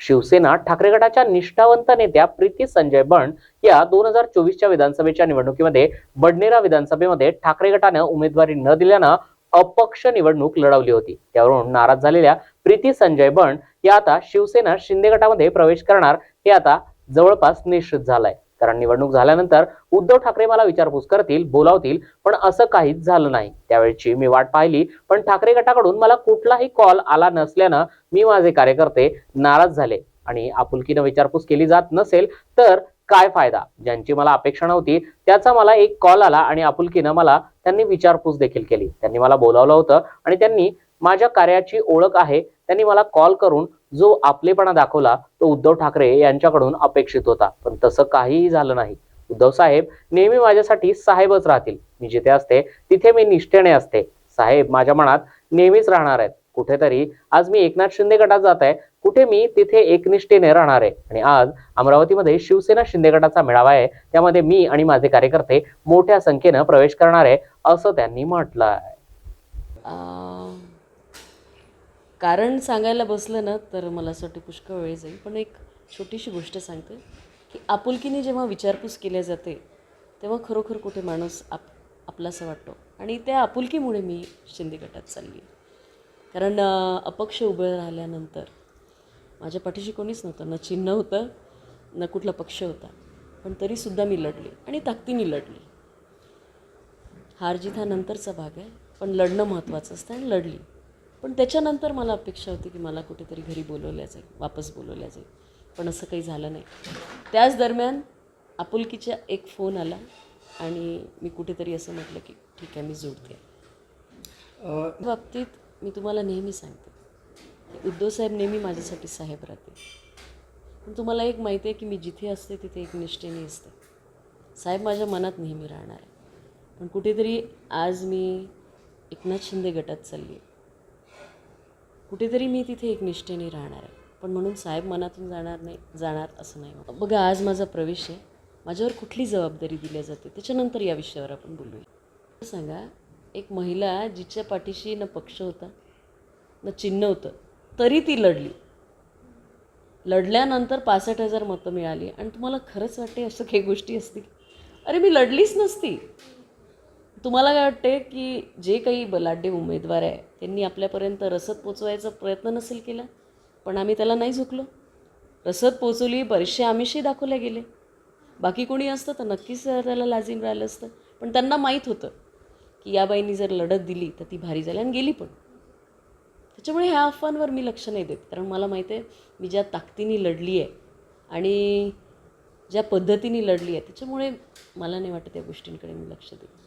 शिवसेना ठाकरे गटाच्या निष्ठावंत नेत्या प्रीती संजय बंड या दोन हजार चोवीसच्या विधानसभेच्या निवडणुकीमध्ये बडनेरा विधानसभेमध्ये ठाकरे गटानं उमेदवारी न दिल्यानं अपक्ष निवडणूक लढवली होती. त्यावरून नाराज झालेल्या प्रीती संजय बंड या आता शिवसेना शिंदे गटामध्ये प्रवेश करणार हे आता जवळपास निश्चित झालंय. कारण निवडणूक झाल्यानंतर उद्धव ठाकरे मला विचारपूस करतील बोलावतील पण असं काहीच झालं नाही. त्यावेळची मी वाट पाहिली पण ठाकरे गटाकडून मला कुठलाही कॉल आला नसल्यानं मी माझे कार्यकर्ते नाराज झाले. आणि आपुलकीनं विचारपूस केली जात नसेल तर काय फायदा? ज्यांची मला अपेक्षा नव्हती त्याचा मला एक कॉल आला आणि आपुलकीनं मला त्यांनी विचारपूस देखील केली. त्यांनी मला बोलावलं होतं आणि त्यांनी माझ्या कार्याची ओळख आहे त्यांनी मला कॉल करून जो आपलेपणा दाखवला तो उद्धव ठाकरे यांच्याकडून अपेक्षित होता. पण तसं काहीही झालं नाही. उद्धव साहेब नेहमी माझ्यासाठी साहेबच राहतील. मी जिथे असते तिथे मी निष्ठेने असते. साहेब माझ्या मनात नेहमीच राहणार आहेत. कुठेतरी आज मी एकनाथ शिंदे गटात जात आहे. कुठे मी तिथे एकनिष्ठेने राहणार आहे. आणि आज अमरावतीमध्ये शिवसेना शिंदे गटाचा मेळावा आहे. त्यामध्ये मी आणि माझे कार्यकर्ते मोठ्या संख्येनं प्रवेश करणार आहे असं त्यांनी म्हटलं आहे कारण सांगायला बसलं ना तर मला असं वाटतं पुष्कळ वेळ जाईल. पण एक छोटीशी गोष्ट सांगते की आपुलकीने जेव्हा विचारपूस केल्या जाते तेव्हा खरोखर कुठे माणूस आप आपलासा वाटतो. आणि त्या आपुलकीमुळे मी शिंदे गटात चालली कारण अपक्ष उभं राहिल्यानंतर माझ्या पाठीशी कोणीच नव्हतं. न चिन्ह होतं न कुठला पक्ष होता. पण तरीसुद्धा मी लढली आणि ताकदीने लढली. हार जीत हा नंतरचा भाग आहे पण लढणं महत्त्वाचं असतं आणि लढली. पण त्याच्यानंतर मला अपेक्षा होती की मला कुठेतरी घरी बोलवल्या जाईल वापस बोलवल्या जाईल. पण असं काही झालं नाही. त्याच दरम्यान आपुलकीचा एक फोन आला आणि मी कुठेतरी असं म्हटलं की ठीक आहे मी जोडते. बाबतीत मी तुम्हाला नेहमी सांगते. उद्धवसाहेब नेहमी माझ्यासाठी साहेब राहते. पण तुम्हाला एक माहिती आहे की मी जिथे असते तिथे एक निष्ठेने असते. साहेब माझ्या मनात नेहमी राहणार आहे. पण कुठेतरी आज मी एकनाथ शिंदे गटात चालली आहे. कुठेतरी मी तिथे एक निष्ठेने राहणार आहे. पण म्हणून साहेब मनातून जाणार नाही जाणार असं नाही बघा आज माझा प्रवेश आहे. माझ्यावर कुठली जबाबदारी दिल्या जाते त्याच्यानंतर या विषयावर आपण बोलूया. सांगा एक महिला जिच्या पाठीशी न पक्ष होता न चिन्ह होतं तरी ती लढली. लढल्यानंतर पासष्ट हजार मतं मिळाली आणि तुम्हाला खरंच वाटते असं काही गोष्टी असतील? अरे मी लढलीच नसती. तुम्हाला काय वाटते की जे काही बलाढ्य उमेदवार आहे त्यांनी आपल्यापर्यंत रसद पोचवायचा प्रयत्न नसेल केला? पण आम्ही त्याला नाही झुकलो. रसद पोचवली बरेचसे आमिषही दाखवले गेले. बाकी कोणी असतं तर नक्कीच त्याला लाजीम राहिलं असतं. पण त्यांना माहीत होतं की या बाईंनी जर लढत दिली तर ती भारी झाली आणि गेली पण. त्याच्यामुळे ह्या अफवांवर मी लक्ष नाही देत. कारण मला माहिती आहे मी ज्या ताकदीने लढली आहे आणि ज्या पद्धतीने लढली आहे त्याच्यामुळे मला नाही वाटत त्या गोष्टींकडे मी लक्ष देईन